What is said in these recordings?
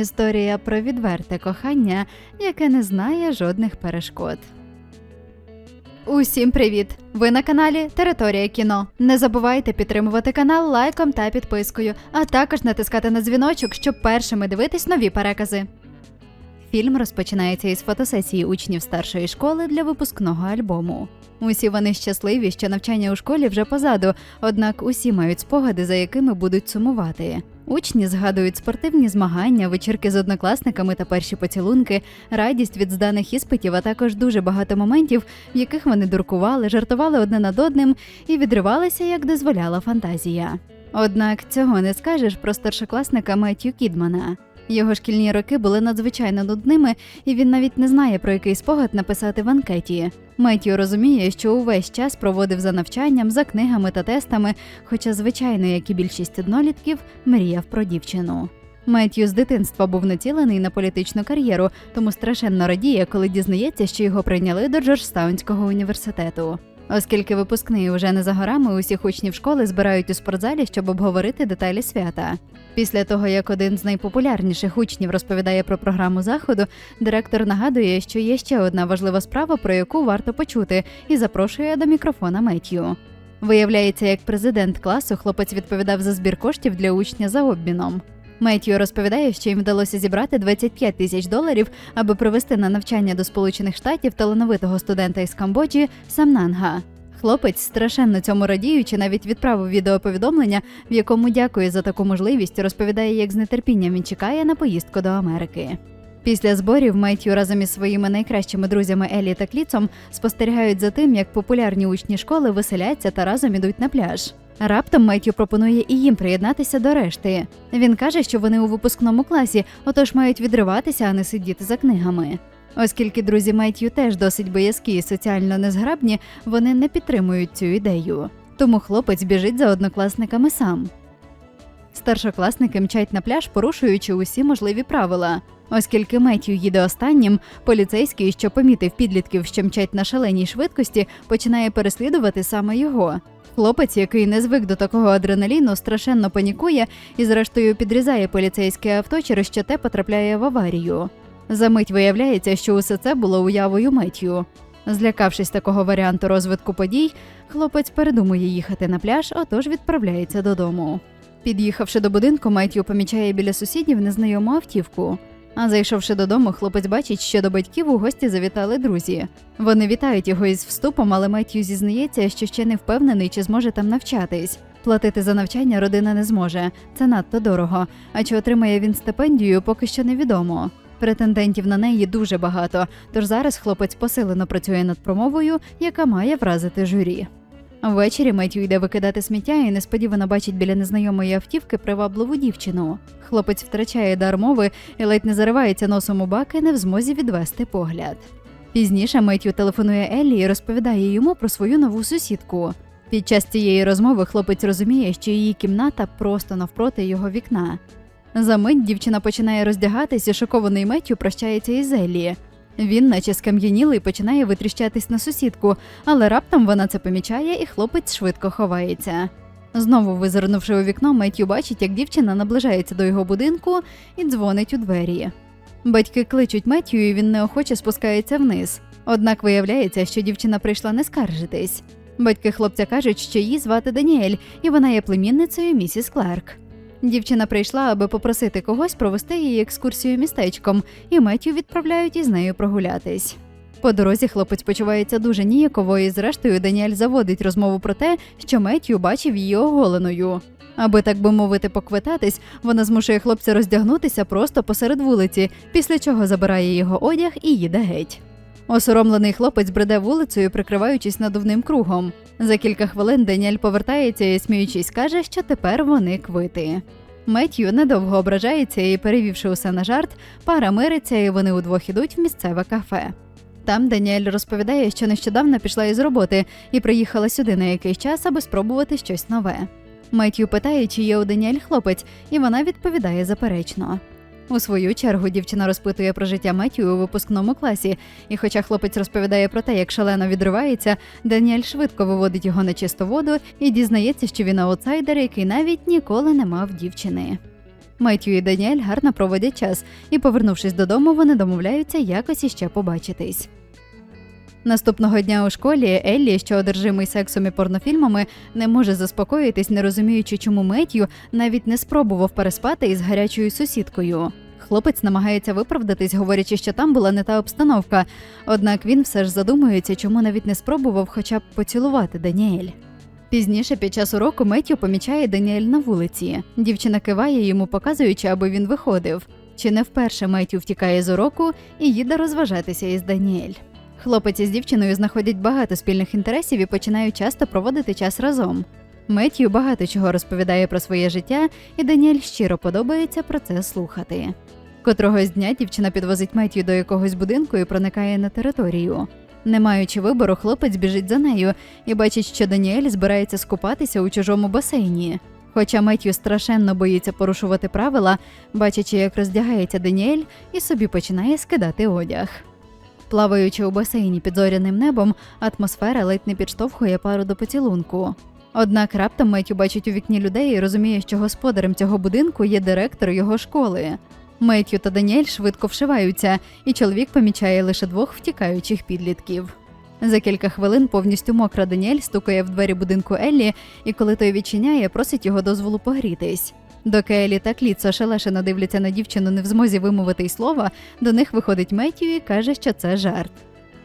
Історія про відверте кохання, яке не знає жодних перешкод. Усім привіт! Ви на каналі Територія кіно. Не забувайте підтримувати канал лайком та підпискою, а також натискати на дзвіночок, щоб першими дивитись нові перекази. Фільм розпочинається із фотосесії учнів старшої школи для випускного альбому. Усі вони щасливі, що навчання у школі вже позаду, однак усі мають спогади, за якими будуть сумувати. Учні згадують спортивні змагання, вечірки з однокласниками та перші поцілунки, радість від зданих іспитів, а також дуже багато моментів, в яких вони дуркували, жартували одне над одним і відривалися, як дозволяла фантазія. Однак цього не скажеш про старшокласника Меттю Кідмана. Його шкільні роки були надзвичайно нудними, і він навіть не знає, про який спогад написати в анкеті. Меттю розуміє, що увесь час проводив за навчанням, за книгами та тестами, хоча, звичайно, як і більшість однолітків, мріяв про дівчину. Меттю з дитинства був націлений на політичну кар'єру, тому страшенно радіє, коли дізнається, що його прийняли до Джорджтаунського університету. Оскільки випускний уже не за горами, усіх учнів школи збирають у спортзалі, щоб обговорити деталі свята. Після того, як один з найпопулярніших учнів розповідає про програму заходу, директор нагадує, що є ще одна важлива справа, про яку варто почути, і запрошує до мікрофона Меттю. Виявляється, як президент класу хлопець відповідав за збір коштів для учня за обміном. Меттью розповідає, що їм вдалося зібрати 25 тисяч доларів, аби привезти на навчання до Сполучених Штатів талановитого студента із Камбоджі Самнанга. Хлопець, страшенно цьому радіючи, навіть відправив відеоповідомлення, в якому дякує за таку можливість, розповідає, як з нетерпінням він чекає на поїздку до Америки. Після зборів Меттью разом із своїми найкращими друзями Елі та Кліцом спостерігають за тим, як популярні учні школи веселяться та разом ідуть на пляж. Раптом Меттью пропонує і їм приєднатися до решти. Він каже, що вони у випускному класі, отож мають відриватися, а не сидіти за книгами. Оскільки друзі Меттью теж досить боязкі і соціально незграбні, вони не підтримують цю ідею. Тому хлопець біжить за однокласниками сам. Старшокласники мчать на пляж, порушуючи усі можливі правила. Оскільки Меттью їде останнім, поліцейський, що помітив підлітків, що мчать на шаленій швидкості, починає переслідувати саме його. Хлопець, який не звик до такого адреналіну, страшенно панікує і, зрештою, підрізає поліцейське авто, через що те потрапляє в аварію. Замить виявляється, що усе це було уявою Меттью. Злякавшись такого варіанту розвитку подій, хлопець передумує їхати на пляж, отож відправляється додому. Під'їхавши до будинку, Меттью помічає біля сусідів незнайому автівку. А зайшовши додому, хлопець бачить, що до батьків у гості завітали друзі. Вони вітають його із вступом, але Меттью зізнається, що ще не впевнений, чи зможе там навчатись. Платити за навчання родина не зможе, це надто дорого. А чи отримає він стипендію, поки що невідомо. Претендентів на неї дуже багато, тож зараз хлопець посилено працює над промовою, яка має вразити журі. Ввечері Меттю йде викидати сміття і несподівано бачить біля незнайомої автівки привабливу дівчину. Хлопець втрачає дар мови і ледь не заривається носом у баки, не в змозі відвести погляд. Пізніше Меттю телефонує Еллі і розповідає йому про свою нову сусідку. Під час цієї розмови хлопець розуміє, що її кімната просто навпроти його вікна. Замить дівчина починає роздягатись і шокований Меттю прощається із Еллі. Він, наче скам'янілий, починає витріщатись на сусідку, але раптом вона це помічає, і хлопець швидко ховається. Знову визирнувши у вікно, Меттю бачить, як дівчина наближається до його будинку і дзвонить у двері. Батьки кличуть Меттю, і він неохоче спускається вниз. Однак виявляється, що дівчина прийшла не скаржитись. Батьки хлопця кажуть, що її звати Даніель, і вона є племінницею місіс Кларк. Дівчина прийшла, аби попросити когось провести її екскурсію містечком, і Меттю відправляють із нею прогулятись. По дорозі хлопець почувається дуже ніяково, і зрештою Даніель заводить розмову про те, що Меттю бачив її оголеною. Аби так би мовити, поквитатись, вона змушує хлопця роздягнутися просто посеред вулиці, після чого забирає його одяг і їде геть. Осоромлений хлопець бреде вулицею, прикриваючись надувним кругом. За кілька хвилин Даніель повертається і, сміючись, каже, що тепер вони квити. Меттью недовго ображається і, перевівши усе на жарт, пара мириться, і вони удвох ідуть в місцеве кафе. Там Даніель розповідає, що нещодавно пішла із роботи і приїхала сюди на якийсь час, аби спробувати щось нове. Меттью питає, чи є у Даніель хлопець, і вона відповідає заперечно. У свою чергу дівчина розпитує про життя Меттю у випускному класі, і хоча хлопець розповідає про те, як шалено відривається, Даніель швидко виводить його на чисту воду і дізнається, що він аутсайдер, який навіть ніколи не мав дівчини. Меттю і Даніель гарно проводять час, і, повернувшись додому, вони домовляються якось іще побачитись. Наступного дня у школі Еллі, що одержимий сексом і порнофільмами, не може заспокоїтись, не розуміючи, чому Меттю навіть не спробував переспати із гарячою сусідкою. Хлопець намагається виправдатись, говорячи, що там була не та обстановка. Однак він все ж задумується, чому навіть не спробував хоча б поцілувати Даніель. Пізніше під час уроку Меттю помічає Даніель на вулиці. Дівчина киває йому, показуючи, аби він виходив. Чи не вперше Меттю втікає з уроку і їде розважатися із Даніель. Хлопець із дівчиною знаходять багато спільних інтересів і починають часто проводити час разом. Меттю багато чого розповідає про своє життя, і Даніель щиро подобається про це слухати. Котрогось дня дівчина підвозить Меттю до якогось будинку і проникає на територію. Не маючи вибору, хлопець біжить за нею і бачить, що Даніель збирається скупатися у чужому басейні. Хоча Меттю страшенно боїться порушувати правила, бачачи, як роздягається Даніель, і собі починає скидати одяг. Плаваючи у басейні під зоряним небом, атмосфера ледь не підштовхує пару до поцілунку. Однак раптом Меттю бачить у вікні людей і розуміє, що господарем цього будинку є директор його школи. Меттю та Даніель швидко вшиваються, і чоловік помічає лише двох втікаючих підлітків. За кілька хвилин повністю мокра Даніель стукає в двері будинку Еллі, і коли той відчиняє, просить його дозволу погрітись. Доки Еллі та Кліц ошелешено дивляться на дівчину не в змозі вимовити й слова, до них виходить Меттю і каже, що це жарт.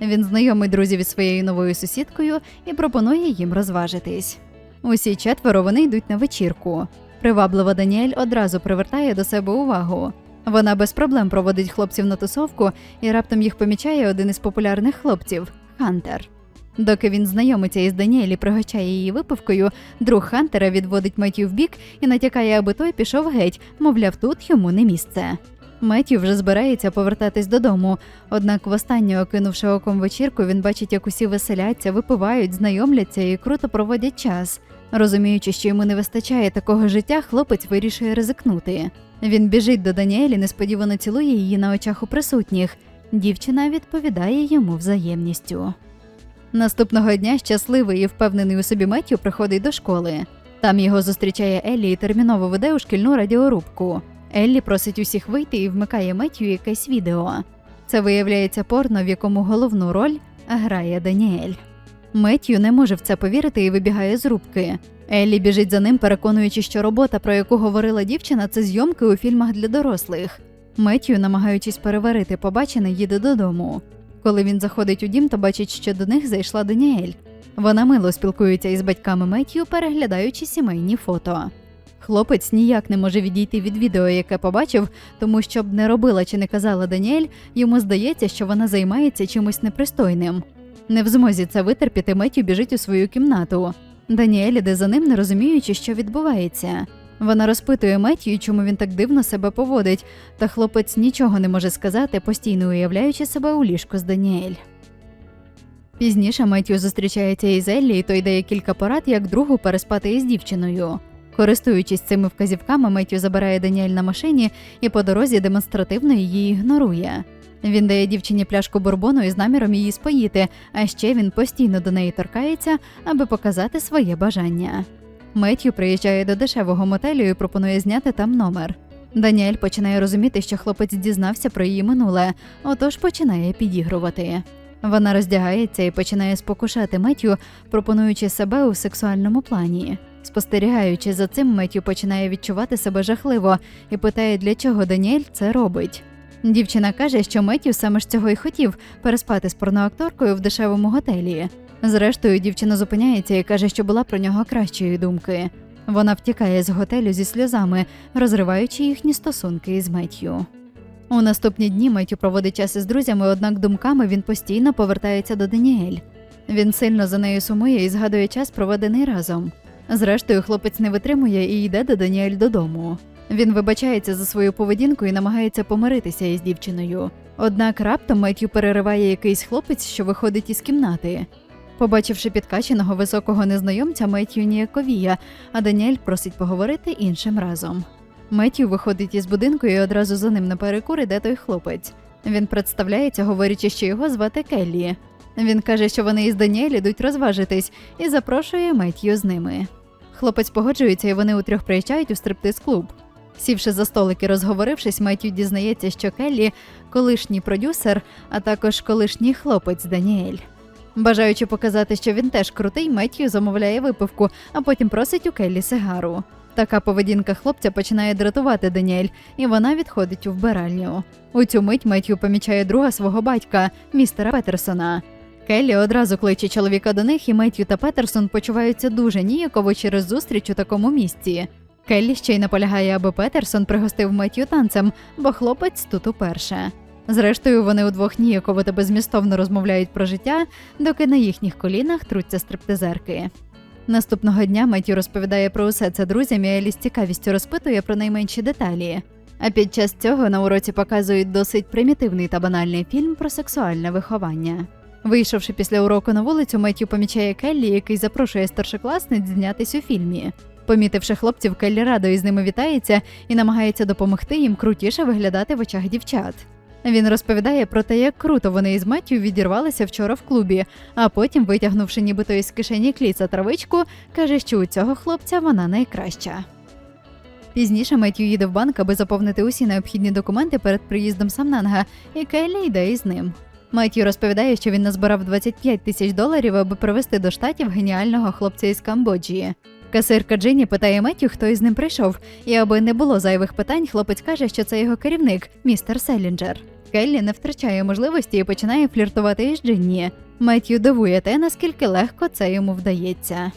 Він знайомий друзів із своєю новою сусідкою і пропонує їм розважитись. Усі четверо вони йдуть на вечірку. Приваблива Даніель одразу привертає до себе увагу. Вона без проблем проводить хлопців на тусовку і раптом їх помічає один із популярних хлопців Хантер. Доки він знайомиться із Даніель і пригощає її випивкою, друг Хантера відводить Меттю в бік і натякає, аби той пішов геть, мовляв, тут йому не місце. Меттю вже збирається повертатись додому, однак, востаннє окинувши оком вечірку, він бачить, як усі веселяться, випивають, знайомляться і круто проводять час. Розуміючи, що йому не вистачає такого життя, хлопець вирішує ризикнути. Він біжить до Даніелі, несподівано цілує її на очах у присутніх. Дівчина відповідає йому взаємністю. Наступного дня щасливий і впевнений у собі Меттю приходить до школи. Там його зустрічає Еллі і терміново веде у шкільну радіорубку. Еллі просить усіх вийти і вмикає Меттю якесь відео. Це виявляється порно, в якому головну роль грає Даніель. Меттю не може в це повірити і вибігає з рубки. Еллі біжить за ним, переконуючи, що робота, про яку говорила дівчина, це зйомки у фільмах для дорослих. Меттю, намагаючись переварити побачене, їде додому. Коли він заходить у дім, то бачить, що до них зайшла Даніель. Вона мило спілкується із батьками Меттю, переглядаючи сімейні фото. Хлопець ніяк не може відійти від відео, яке побачив, тому що б не робила чи не казала Даніель, йому здається, що вона займається чимось непристойним. Не в змозі це витерпіти, Меттю біжить у свою кімнату. Даніель іде за ним, не розуміючи, що відбувається. Вона розпитує Меттю, чому він так дивно себе поводить, та хлопець нічого не може сказати, постійно уявляючи себе у ліжку з Даніель. Пізніше Меттю зустрічається із Еллі, і той дає кілька порад, як другу переспати із дівчиною. Користуючись цими вказівками, Меттю забирає Даніель на машині і по дорозі демонстративно її ігнорує. Він дає дівчині пляшку бурбону із наміром її споїти, а ще він постійно до неї торкається, аби показати своє бажання. Меттю приїжджає до дешевого мотелю і пропонує зняти там номер. Даніель починає розуміти, що хлопець дізнався про її минуле, отож починає підігрувати. Вона роздягається і починає спокушати Меттю, пропонуючи себе у сексуальному плані. Спостерігаючи за цим, Меттю починає відчувати себе жахливо і питає, для чого Даніель це робить. Дівчина каже, що Меттю саме ж цього й хотів переспати з порноакторкою в дешевому готелі. Зрештою, дівчина зупиняється і каже, що була про нього кращої думки. Вона втікає з готелю зі сльозами, розриваючи їхні стосунки із Меттю. У наступні дні Меттю проводить час із друзями, однак думками він постійно повертається до Даніель. Він сильно за нею сумує і згадує час, проведений разом. Зрештою, хлопець не витримує і йде до Даніель додому. Він вибачається за свою поведінку і намагається помиритися із дівчиною. Однак раптом Меттю перериває якийсь хлопець, що виходить із кімнати. Побачивши підкаченого високого незнайомця, Меттю ніяковіє, а Даніель просить поговорити іншим разом. Меттю виходить із будинку і одразу за ним на перекур іде той хлопець. Він представляється, говорячи, що його звати Келлі. Він каже, що вони із Даніель ідуть розважитись, і запрошує Меттю з ними. Хлопець погоджується, і вони утрьох приїжджають у стриптиз-клуб. Сівши за столик і розговорившись, Меттю дізнається, що Келлі колишній продюсер, а також колишній хлопець Даніель. Бажаючи показати, що він теж крутий, Меттю замовляє випивку, а потім просить у Келлі сигару. Така поведінка хлопця починає дратувати Даніель, і вона відходить у вбиральню. У цю мить Меттю помічає друга свого батька, містера Петерсона. Келлі одразу кличе чоловіка до них, і Меттю та Петерсон почуваються дуже ніяково через зустріч у такому місці. Келлі ще й наполягає, аби Петерсон пригостив Меттю танцем, бо хлопець тут уперше. Зрештою, вони удвох ніяково та безмістовно розмовляють про життя, доки на їхніх колінах труться стриптизерки. Наступного дня Меттю розповідає про усе це друзям, і Елі з цікавістю розпитує про найменші деталі. А під час цього на уроці показують досить примітивний та банальний фільм про сексуальне виховання. Вийшовши після уроку на вулицю, Меттю помічає Келлі, який запрошує старшокласниць знятись у фільмі. Помітивши хлопців, Келлі радо із ними вітається і намагається допомогти їм крутіше виглядати в очах дівчат. Він розповідає про те, як круто вони із Меттю відірвалися вчора в клубі, а потім, витягнувши нібито із кишені кліца травичку, каже, що у цього хлопця вона найкраща. Пізніше Меттю їде в банк, аби заповнити усі необхідні документи перед приїздом Самнанга, і Келлі йде із ним. Меттю розповідає, що він назбирав 25 тисяч доларів, аби привезти до штатів геніального хлопця із Камбоджі. Касирка Джині питає Меттю, хто із ним прийшов, і аби не було зайвих питань, хлопець каже, що це його керівник, містер Селінджер. Келлі не втрачає можливості і починає фліртувати із Джинні. Меттю дивує те, наскільки легко це йому вдається.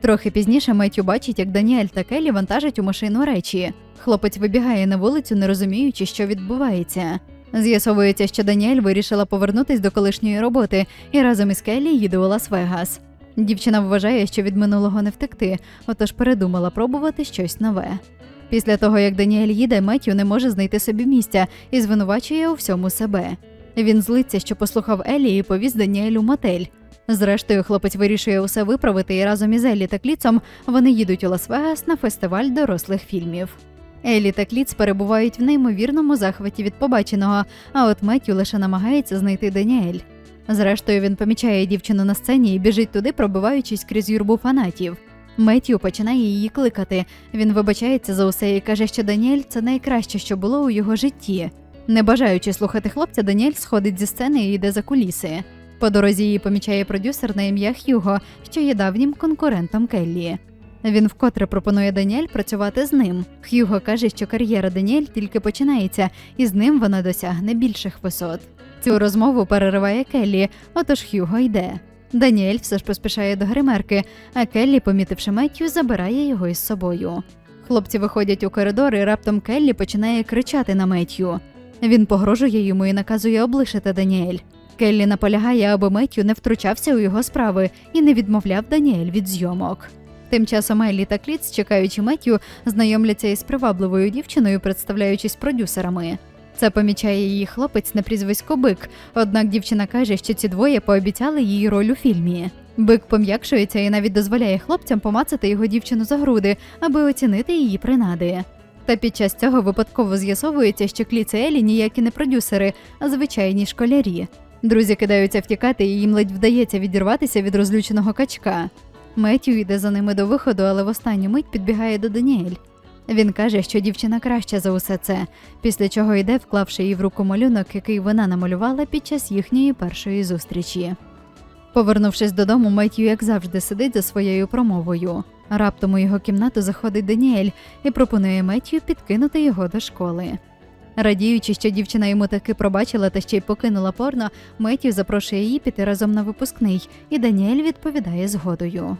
Трохи пізніше Меттю бачить, як Даніель та Келлі вантажать у машину речі. Хлопець вибігає на вулицю, не розуміючи, що відбувається. З'ясовується, що Даніель вирішила повернутись до колишньої роботи і разом із Келлі їде у Лас-Вегас. Дівчина вважає, що від минулого не втекти, отож передумала пробувати щось нове. Після того, як Даніель їде, Меттю не може знайти собі місця і звинувачує у всьому себе. Він злиться, що послухав Елі і повіз Даніель у мотель. Зрештою, хлопець вирішує усе виправити, і разом із Еллі та Кліцом вони їдуть у Лас-Вегас на фестиваль дорослих фільмів. Еллі та Кліц перебувають в неймовірному захваті від побаченого, а от Меттю лише намагається знайти Даніель. Зрештою, він помічає дівчину на сцені і біжить туди, пробиваючись крізь юрбу фанатів. Меттю починає її кликати. Він вибачається за усе і каже, що Даніель це найкраще, що було у його житті. Не бажаючи слухати хлопця, Даніель сходить зі сцени і йде за куліси. По дорозі її помічає продюсер на ім'я Х'юго, що є давнім конкурентом Келлі. Він вкотре пропонує Даніель працювати з ним. Х'юго каже, що кар'єра Даніель тільки починається, і з ним вона досягне більших висот. Цю розмову перериває Келлі, отож Х'юго йде. Даніель все ж поспішає до гримерки, а Келлі, помітивши Меттю, забирає його із собою. Хлопці виходять у коридор, і раптом Келлі починає кричати на Меттю. Він погрожує йому і наказує облишити Даніель. Келлі наполягає, аби Меттю не втручався у його справи і не відмовляв Даніель від зйомок. Тим часом Еллі та Кліц, чекаючи Меттю, знайомляться із привабливою дівчиною, представляючись продюсерами. Це помічає її хлопець на прізвисько Бик, однак дівчина каже, що ці двоє пообіцяли їй роль у фільмі. Бик пом'якшується і навіть дозволяє хлопцям помацати його дівчину за груди, аби оцінити її принади. Та під час цього випадково з'ясовується, що Кліц Елі ніякі не продюсери, а звичайні школярі. Друзі кидаються втікати, і їм ледь вдається відірватися від розлюченого качка. Меттю йде за ними до виходу, але в останню мить підбігає до Даніель. Він каже, що дівчина краща за усе це, після чого йде, вклавши їй в руку малюнок, який вона намалювала під час їхньої першої зустрічі. Повернувшись додому, Меттю, як завжди, сидить за своєю промовою. Раптом у його кімнату заходить Даніель і пропонує Меттю підкинути його до школи. Радіючи, що дівчина йому таки пробачила та ще й покинула порно, Меттю запрошує її піти разом на випускний, і Даніель відповідає згодою.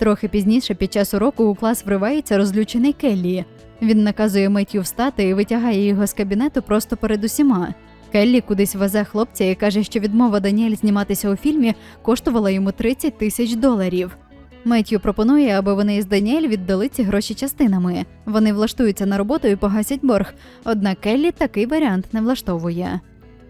Трохи пізніше, під час уроку, у клас вривається розлючений Келлі. Він наказує Меттю встати і витягає його з кабінету просто перед усіма. Келлі кудись везе хлопця і каже, що відмова Даніель зніматися у фільмі коштувала йому 30 тисяч доларів. Меттю пропонує, аби вони із Даніель віддали ці гроші частинами. Вони влаштуються на роботу і погасять борг. Однак Келлі такий варіант не влаштовує.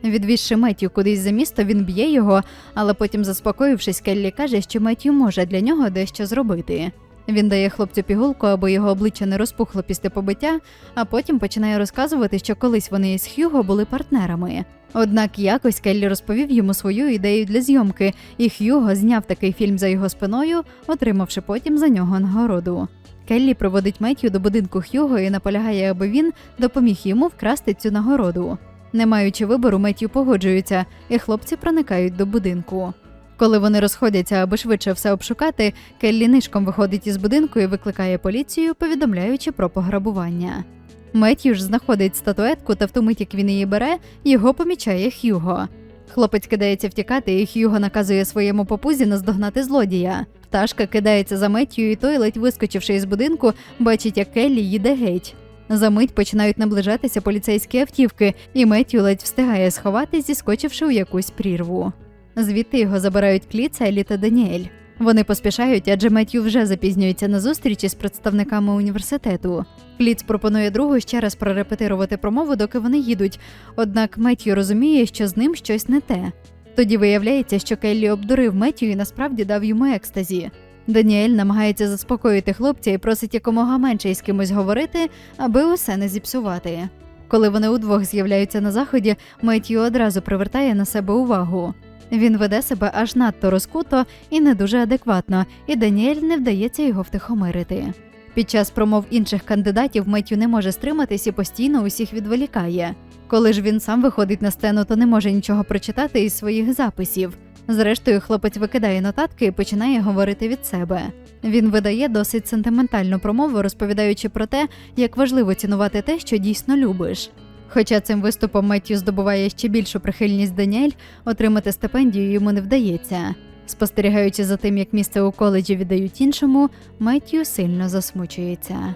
Відвізши Меттю кудись за місто, він б'є його, але потім, заспокоївшись, Келлі каже, що Меттю може для нього дещо зробити. Він дає хлопцю пігулку, аби його обличчя не розпухло після побиття, а потім починає розказувати, що колись вони із Х'юго були партнерами. Однак якось Келлі розповів йому свою ідею для зйомки, і Х'юго зняв такий фільм за його спиною, отримавши потім за нього нагороду. Келлі проводить Меттю до будинку Х'юго і наполягає, аби він допоміг йому вкрасти цю нагороду. Не маючи вибору, Меттю погоджується, і хлопці проникають до будинку. Коли вони розходяться, аби швидше все обшукати, Келлі нишком виходить із будинку і викликає поліцію, повідомляючи про пограбування. Меттю ж знаходить статуетку, та в ту мить, як він її бере, його помічає Х'юго. Хлопець кидається втікати, і Х'юго наказує своєму попузі наздогнати злодія. Пташка кидається за Меттю, і той, ледь вискочивши із будинку, бачить, як Келлі їде геть. За мить починають наближатися поліцейські автівки, і Меттю ледь встигає сховатись, зіскочивши у якусь прірву. Звідти його забирають Кліц, Елі та Даніель. Вони поспішають, адже Меттю вже запізнюється на зустрічі з представниками університету. Кліц пропонує другу ще раз прорепетирувати промову, доки вони їдуть. Однак Меттю розуміє, що з ним щось не те. Тоді виявляється, що Келлі обдурив Меттю і насправді дав йому екстазі. Даніель намагається заспокоїти хлопця і просить якомога менше із кимось говорити, аби усе не зіпсувати. Коли вони удвох з'являються на заході, Меттю одразу привертає на себе увагу. Він веде себе аж надто розкуто і не дуже адекватно, і Даніель не вдається його втихомирити. Під час промов інших кандидатів Меттю не може стриматись і постійно усіх відволікає. Коли ж він сам виходить на сцену, то не може нічого прочитати із своїх записів. Зрештою, хлопець викидає нотатки і починає говорити від себе. Він видає досить сентиментальну промову, розповідаючи про те, як важливо цінувати те, що дійсно любиш. Хоча цим виступом Меттю здобуває ще більшу прихильність Даніель, отримати стипендію йому не вдається. Спостерігаючи за тим, як місце у коледжі віддають іншому, Меттю сильно засмучується.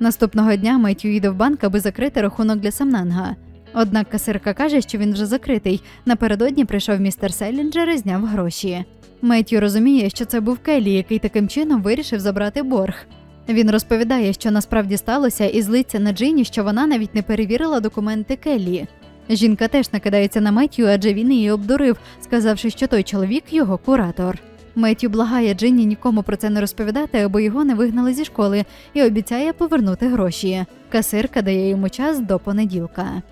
Наступного дня Меттю їде в банк, аби закрити рахунок для Самнанга. Однак касирка каже, що він вже закритий. Напередодні прийшов містер Селінджер і зняв гроші. Меттю розуміє, що це був Келлі, який таким чином вирішив забрати борг. Він розповідає, що насправді сталося, і злиться на Джині, що вона навіть не перевірила документи Келлі. Жінка теж накидається на Меттю, адже він її обдурив, сказавши, що той чоловік його куратор. Меттю благає Джинні нікому про це не розповідати, аби його не вигнали зі школи, і обіцяє повернути гроші. Касирка дає йому час до понеділка.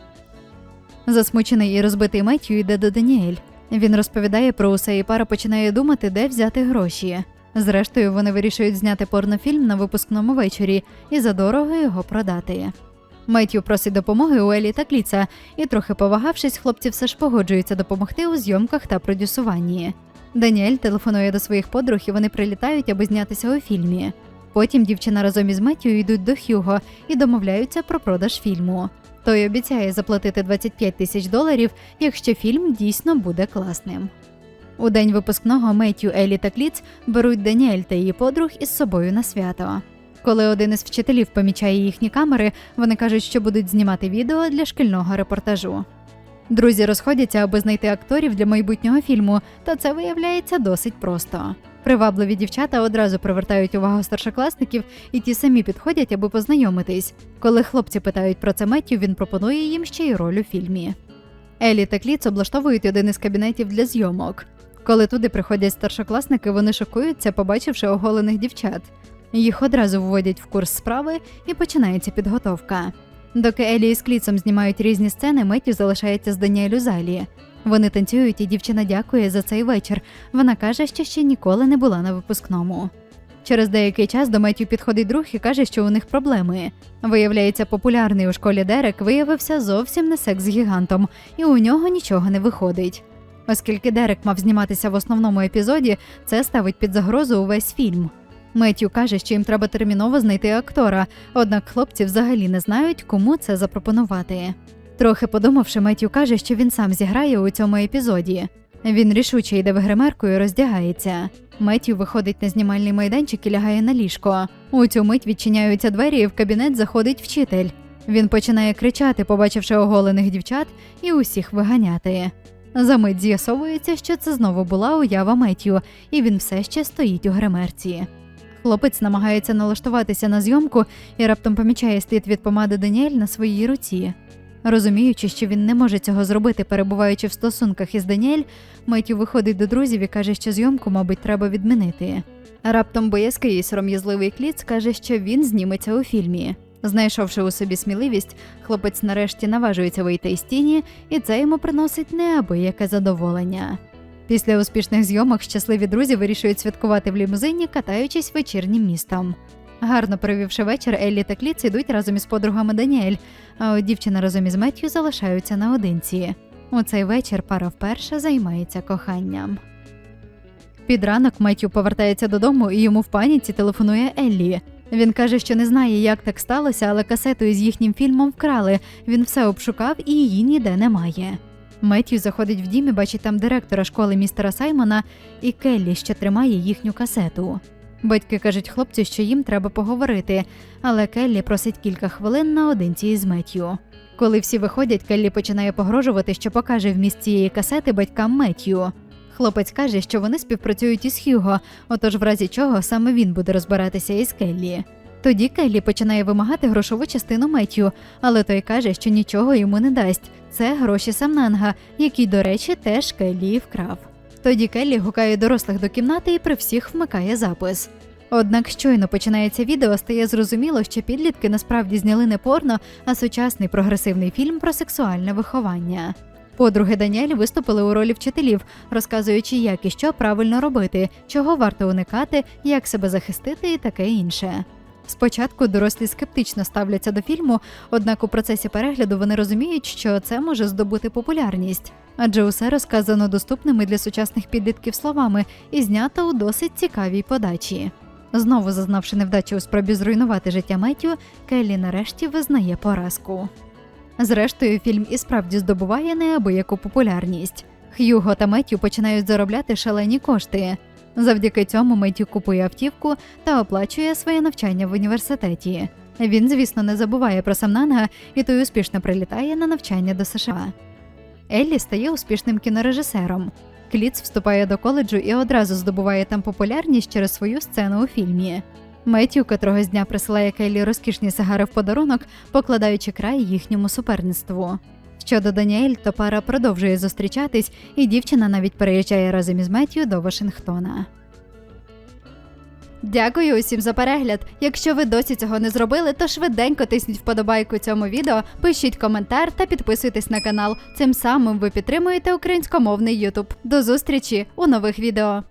Засмучений і розбитий Меттю йде до Даніель. Він розповідає про усе, і пара починає думати, де взяти гроші. Зрештою, вони вирішують зняти порнофільм на випускному вечорі і задорого його продати. Меттю просить допомоги у Елі та Кліца, і трохи повагавшись, хлопці все ж погоджуються допомогти у зйомках та продюсуванні. Даніель телефонує до своїх подруг, і вони прилітають, аби знятися у фільмі. Потім дівчина разом із Меттю йдуть до Х'юго і домовляються про продаж фільму. Той обіцяє заплатити 25 тисяч доларів, якщо фільм дійсно буде класним. У день випускного Меттю, Елі та Кліц беруть Даніель та її подруг із собою на свято. Коли один із вчителів помічає їхні камери, вони кажуть, що будуть знімати відео для шкільного репортажу. Друзі розходяться, аби знайти акторів для майбутнього фільму, та це виявляється досить просто. Привабливі дівчата одразу привертають увагу старшокласників, і ті самі підходять, аби познайомитись. Коли хлопці питають про це Меттю, він пропонує їм ще й роль у фільмі. Елі та Кліц облаштовують один із кабінетів для зйомок. Коли туди приходять старшокласники, вони шокуються, побачивши оголених дівчат. Їх одразу вводять в курс справи і починається підготовка. Доки Елі із Кліцом знімають різні сцени, Меттю залишається з Даніель у залі. Вони танцюють, і дівчина дякує за цей вечір. Вона каже, що ще ніколи не була на випускному. Через деякий час до Меттю підходить друг і каже, що у них проблеми. Виявляється, популярний у школі Дерек виявився зовсім не секс-гігантом, і у нього нічого не виходить. Оскільки Дерек мав зніматися в основному епізоді, це ставить під загрозу увесь фільм. Меттю каже, що їм треба терміново знайти актора, однак хлопці взагалі не знають, кому це запропонувати. Трохи подумавши, Меттю каже, що він сам зіграє у цьому епізоді. Він рішуче йде в гримерку роздягається. Меттю виходить на знімальний майданчик і лягає на ліжко. У цю мить відчиняються двері, і в кабінет заходить вчитель. Він починає кричати, побачивши оголених дівчат, і усіх виганяти. Замить з'ясовується, що це знову була уява Меттю, і він все ще стоїть у гримерці. Хлопець намагається налаштуватися на зйомку і раптом помічає слід від помади Даніель на своїй руці. Розуміючи, що він не може цього зробити, перебуваючи в стосунках із Даніель, Меттю виходить до друзів і каже, що зйомку, мабуть, треба відмінити. Раптом боязкий і сором'язливий кліц каже, що він зніметься у фільмі. Знайшовши у собі сміливість, хлопець нарешті наважується вийти із тіні, і це йому приносить неабияке задоволення. Після успішних зйомок щасливі друзі вирішують святкувати в лімузині, катаючись вечірнім містом. Гарно провівши вечір, Еллі та Кліц йдуть разом із подругами Даніель, а от дівчина разом із Меттю залишаються наодинці. У цей вечір пара вперше займається коханням. Під ранок Меттю повертається додому і йому в паніці телефонує Еллі. Він каже, що не знає, як так сталося, але касету із їхнім фільмом вкрали. Він все обшукав і її ніде немає. Меттю заходить в дім і бачить там директора школи містера Саймона і Келлі, що тримає їхню касету. Батьки кажуть хлопцю, що їм треба поговорити, але Келлі просить кілька хвилин наодинці із Меттю. Коли всі виходять, Келлі починає погрожувати, що покаже вміст цієї касети батькам Меттю. Хлопець каже, що вони співпрацюють із Хьюго, отож, в разі чого саме він буде розбиратися із Келлі. Тоді Келлі починає вимагати грошову частину Меттю, але той каже, що нічого йому не дасть. Це гроші Самнанга, які, до речі, теж Келлі вкрав. Тоді Келлі гукає дорослих до кімнати і при всіх вмикає запис. Однак щойно починається відео, стає зрозуміло, що підлітки насправді зняли не порно, а сучасний прогресивний фільм про сексуальне виховання. Подруги Даніель виступили у ролі вчителів, розказуючи, як і що правильно робити, чого варто уникати, як себе захистити і таке інше. Спочатку дорослі скептично ставляться до фільму, однак у процесі перегляду вони розуміють, що це може здобути популярність, адже усе розказано доступними для сучасних підлітків словами і знято у досить цікавій подачі. Знову зазнавши невдачі у спробі зруйнувати життя Меттю, Келлі нарешті визнає поразку. Зрештою, фільм і справді здобуває неабияку популярність. Х'юго та Меттю починають заробляти шалені кошти. Завдяки цьому Меттю купує автівку та оплачує своє навчання в університеті. Він, звісно, не забуває про Самнанга і той успішно прилітає на навчання до США. Еллі стає успішним кінорежисером. Кліц вступає до коледжу і одразу здобуває там популярність через свою сцену у фільмі. Меттю котрого з дня присилає Келлі розкішні сигари в подарунок, покладаючи край їхньому суперництву. Щодо Даніель, то пара продовжує зустрічатись, і дівчина навіть переїжджає разом із Меттю до Вашингтона. Дякую усім за перегляд. Якщо ви досі цього не зробили, то швиденько тисніть вподобайку цьому відео, пишіть коментар та підписуйтесь на канал. Цим самим ви підтримуєте українськомовний Ютуб. До зустрічі у нових відео.